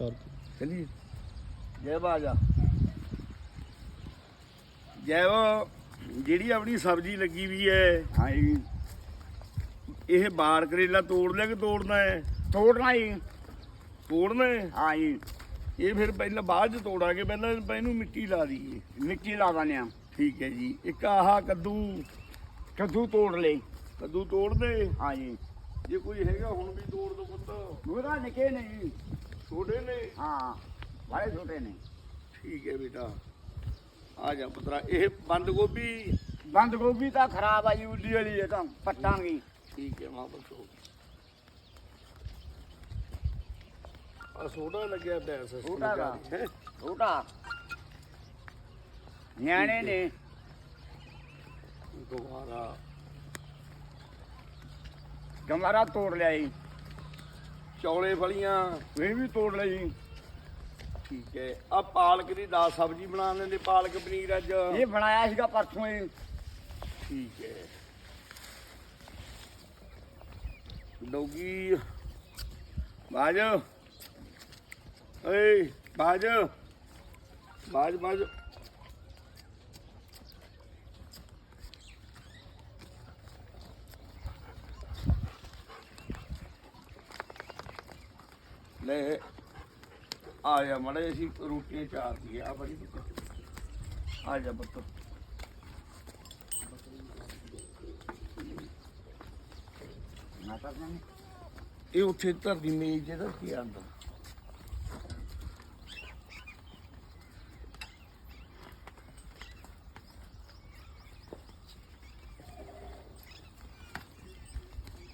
ਕਰ ਜੈ ਬਾਜਾ। ਜੈ ਉਹ ਜਿਹੜੀ ਆਪਣੀ ਸਬਜ਼ੀ ਲੱਗੀ ਵੀ ਹੈ ਹਾਂ ਜੀ। ਇਹ ਬਾਰ ਕਰੇਲਾ ਤੋੜ ਲਿਆ ਕਿ ਤੋੜਨਾ ਹੈ ਤੋੜਨਾ ਜੀ। ਤੋੜਨਾ ਹੈ ਹਾਂ ਜੀ। ਇਹ ਫਿਰ ਪਹਿਲਾਂ ਬਾਅਦ ਚ ਤੋੜਾਂਗੇ ਪਹਿਲਾਂ ਇਹਨੂੰ ਮਿੱਟੀ ਲਾ ਦਈਏ। ਮਿੱਟੀ ਲਾ ਦਿੰਦੇ ਆ ਠੀਕ ਹੈ ਜੀ। ਇੱਕ ਆਹ ਕੱਦੂ। ਕੱਦੂ ਤੋੜ ਲੈ ਕੱਦੂ ਤੋੜ ਦੇ। ਹਾਂ ਜੀ। ਜੇ ਕੋਈ ਹੈਗਾ ਹੁਣ ਵੀ ਤੋੜ ਦੋ ਪੁੱਤ। ਉਹਦਾ ਨਿੱਕੇ ਨਹੀਂ ਛੋਟੇ ਨੇ? ਹਾਂ ਬੜੇ ਛੋਟੇ ਨੇ। ਠੀਕ ਹੈ ਬੇਟਾ। ਆ ਜਾ ਪੁੱਤਰਾ ਇਹ ਬੰਦ ਗੋਭੀ? ਬੰਦ ਗੋਭੀ ਤਾਂ ਖਰਾਬ ਆ ਜੀ ਉੱਲੀ ਵਾਲੀ ਇਹ ਤਾਂ ਪੱਟਾਂਗੀ। ਠੀਕ ਹੈ ਮਾਂ ਪੁੱਤੋ ਆ ਸੋਡਾ ਲੱਗਿਆ ਸਸਤੀ ਸੋਡਾ ਦਾ। ਹੈ? ਛੋਟਾ ਨਿਆਣੇ ਨੇ। ਦੁਬਾਰਾ। ਗਮਾਰਾ ਤੋੜ ਲਿਆ ਜੀ ਚੌਲੇ ਫਲੀਆਂ। ਇਹ ਵੀ ਤੋੜ ਜੀ ਠੀਕ ਹੈ। ਆ ਪਾਲਕ ਦੀ ਦਾਲ ਸਬਜ਼ੀ ਬਣਾ ਲੈਂਦੇ ਪਾਲਕ ਪਨੀਰ ਅੱਜ। ਇਹ ਬਣਾਇਆ ਸੀਗਾ ਪਰਸੋਂ ਹੀ ਠੀਕ ਹੈ। ਡੋਗੀ। ਬਾਜ। ਏ ਬਾਜ। ਬਾਜ ਬਾਜ। ਲੈ ਆ ਜਾ ਮੜੇ ਅਸੀਂ ਰੋਟੀਆਂ ਚਾਰ ਦੀ ਆ ਬੜੀ ਆ ਜਾ ਪੁੱਤ। ਨਾ ਤਾਂ ਨਹੀਂ ਇਹ ਉੱਥੇ ਧਰਦੀ ਮੇਜ਼ ਜਿਹਦਾ ਕੀ ਆਂਦਾ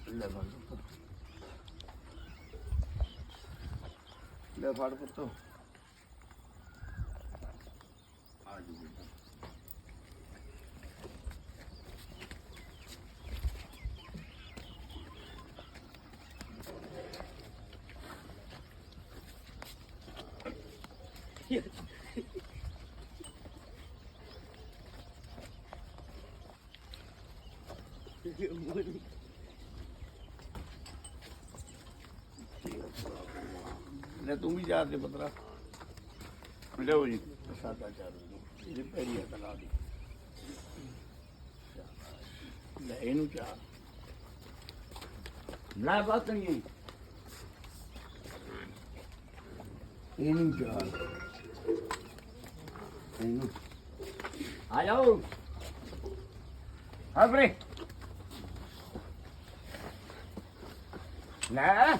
ਲੈ ਪੁੱਤ ਲੈ ਫੜ ਪੁੱਤ ਆ ਜੀ ਬੇਟਾ ਲੈ ਤੂੰ ਵੀ ਜਾ ਦੇ ਪੁੱਤਰਾ ਲਿਓ ਜੀ ਸਾਦਾ ਚਾਰ ਇਹਦੇ ਪੈਰੀ ਹੱਥ ਲਾ ਦੀ। ਲੈ ਇਹਨੂੰ ਚਾਰ ਲੈ ਬਾਤ ਨਹੀਂ ਇਹਨੂੰ ਚਾਰ ਇਹਨੂੰ। ਆ ਜਾਓ। ਹਾਂ ਲੈ।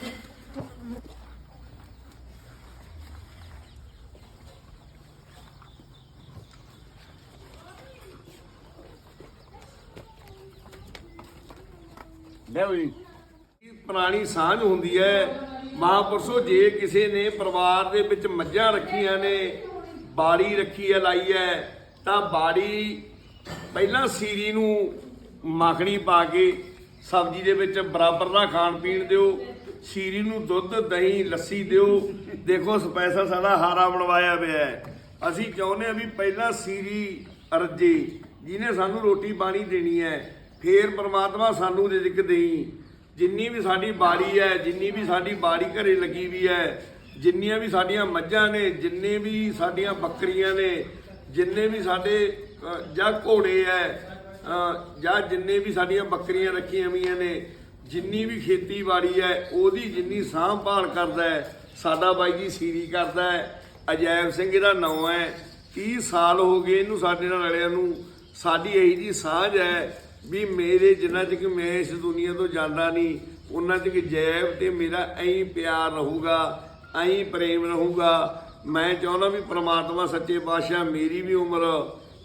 ਲਿਓ ਜੀ ਪੁਰਾਣੀ ਸਾਂਝ ਹੁੰਦੀ ਹੈ। ਮਹਾਂਪੁਰਸ਼ੋ ਜੇ ਕਿਸੇ ਨੇ ਪਰਿਵਾਰ ਦੇ ਵਿੱਚ ਮੱਝਾਂ ਰੱਖੀਆਂ ਨੇ, ਬਾੜੀ ਰੱਖੀ ਹੈ, ਲਾਈ ਹੈ, ਤਾਂ ਬਾੜੀ ਪਹਿਲਾਂ ਸੀਰੀ ਨੂੰ ਮੱਖਣੀ ਪਾ ਕੇ ਸਬਜ਼ੀ ਦੇ ਵਿੱਚ ਬਰਾਬਰ ਦਾ ਖਾਣ ਪੀਣ ਦਿਓ। ਸੀਰੀ ਨੂੰ ਦੁੱਧ, ਦਹੀਂ, ਲੱਸੀ ਦਿਓ। ਦੇਖੋ ਸਪੈਸ਼ਲ ਸਾਡਾ ਹਾਰਾ ਬਣਵਾਇਆ ਪਿਆ ਹੈ। ਅਸੀਂ ਚਾਹੁੰਦੇ ਹਾਂ ਵੀ ਪਹਿਲਾਂ ਸੀਰੀ ਅਰਜੇ, ਜਿਹਨੇ ਸਾਨੂੰ ਰੋਟੀ ਪਾਣੀ ਦੇਣੀ ਹੈ ਫੇਰ ਪ੍ਰਮਾਤਮਾ ਸਾਨੂੰ ਰਿਜ਼ਕ ਦੇਈ। ਜਿੰਨੀ ਵੀ ਸਾਡੀ ਬਾੜੀ ਹੈ, ਜਿੰਨੀ ਵੀ ਸਾਡੀ ਬਾੜੀ ਘਰੇ ਲੱਗੀ ਵੀ ਹੈ, ਜਿੰਨੀਆਂ ਵੀ ਸਾਡੀਆਂ ਮੱਝਾਂ ਨੇ, ਜਿੰਨੇ ਵੀ ਸਾਡੀਆਂ ਬੱਕਰੀਆਂ ਨੇ, ਜਿੰਨੇ ਵੀ ਸਾਡੇ ਜਾਂ ਘੋੜੇ ਐ ਜਾਂ ਜਿੰਨੇ ਵੀ ਸਾਡੀਆਂ ਬੱਕਰੀਆਂ ਰੱਖੀਆਂ ਹੋਈਆਂ ਨੇ, ਜਿੰਨੀ ਵੀ ਖੇਤੀਬਾੜੀ ਹੈ, ਉਹਦੀ ਜਿੰਨੀ ਸਾਂਭ ਭਾਲ ਕਰਦਾ ਹੈ, ਸਾਡਾ ਬਾਈ ਜੀ ਸੀਰੀ ਕਰਦਾ ਹੈ। ਅਜੈਬ ਸਿੰਘ ਇਹਦਾ ਨਾਂ ਹੈ। 30 ਸਾਲ ਹੋ ਗਏ ਇਹਨੂੰ ਸਾਡੇ ਨਾਲ ਰਲਿਆਂ ਨੂੰ। ਸਾਡੀ ਇਹੀ ਜੀ ਸਾਂਝ ਹੈ ਵੀ ਮੇਰੇ ਜਿੰਨਾ ਚਿਰ ਮੈਂ ਇਸ ਦੁਨੀਆ ਤੋਂ ਜਾਂਦਾ ਨਹੀਂ, ਉਹਨਾਂ ਚਿਰ ਜੈਬ ਤੇ ਮੇਰਾ ਐਂ ਪਿਆਰ ਰਹੂਗਾ ਐਂ ਪ੍ਰੇਮ ਰਹੂਗਾ। ਮੈਂ ਚਾਹੁੰਦਾ ਵੀ ਪ੍ਰਮਾਤਮਾ ਸੱਚੇ ਪਾਤਸ਼ਾਹ ਮੇਰੀ ਵੀ ਉਮਰ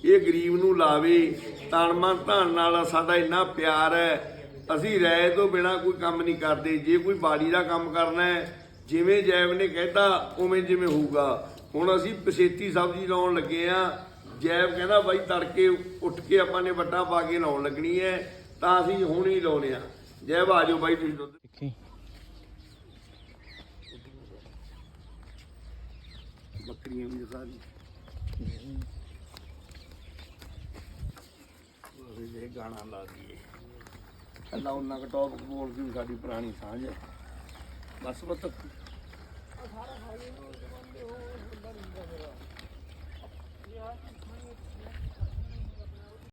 ਇਹ ਗਰੀਬ ਨੂੰ ਲਾਵੇ, ਤਨ ਮਨ ਧਨ ਨਾਲ ਸਾਡਾ ਇੰਨਾ ਪਿਆਰ ਹੈ। ਅਸੀਂ ਰਾਏ ਤੋਂ ਬਿਨਾ ਕੋਈ ਕੰਮ ਨਹੀਂ ਕਰਦੇ। ਜੇ ਕੋਈ ਬਾੜੀ ਦਾ ਕੰਮ ਕਰਨਾ ਹੈ, ਜਿਵੇਂ ਜੈਬ ਨੇ ਕਹਿਤਾ, ਉਵੇਂ ਜਿਵੇਂ ਹੋਊਗਾ। ਹੁਣ ਅਸੀਂ ਪਸੇਤੀ ਸਬਜ਼ੀ ਲਾਉਣ ਲੱਗੇ ਆ ਜੈਬ ਕਹਿੰਦਾ ਬਾਈ ਤੜਕੇ ਉੱਠ ਕੇ ਆਪਾਂ ਨੇ ਵੱਡਾ ਪਾ ਕੇ ਲਾਉਣ ਲੱਗਣੀ ਹੈ ਤਾਂ ਅਸੀਂ ਹੁਣ ਹੀ ਲਾਉਨੇ ਆ। ਜੈਬ ਆ ਜਾਓ ਬਾਈ ਤੁਸੀਂ ਦੁੱਧ ਗਾਣਾ ਲਾ ਦਈਏ। ਸਾਡੀ ਪੁਰਾਣੀ ਸਾਂਝ ਬਸ ਬਤ ਸਾਰਾ ਹਾਈ ਨੂੰ ਬੰਦੇ ਹੋ ਬੰਦਾ ਨਹੀਂ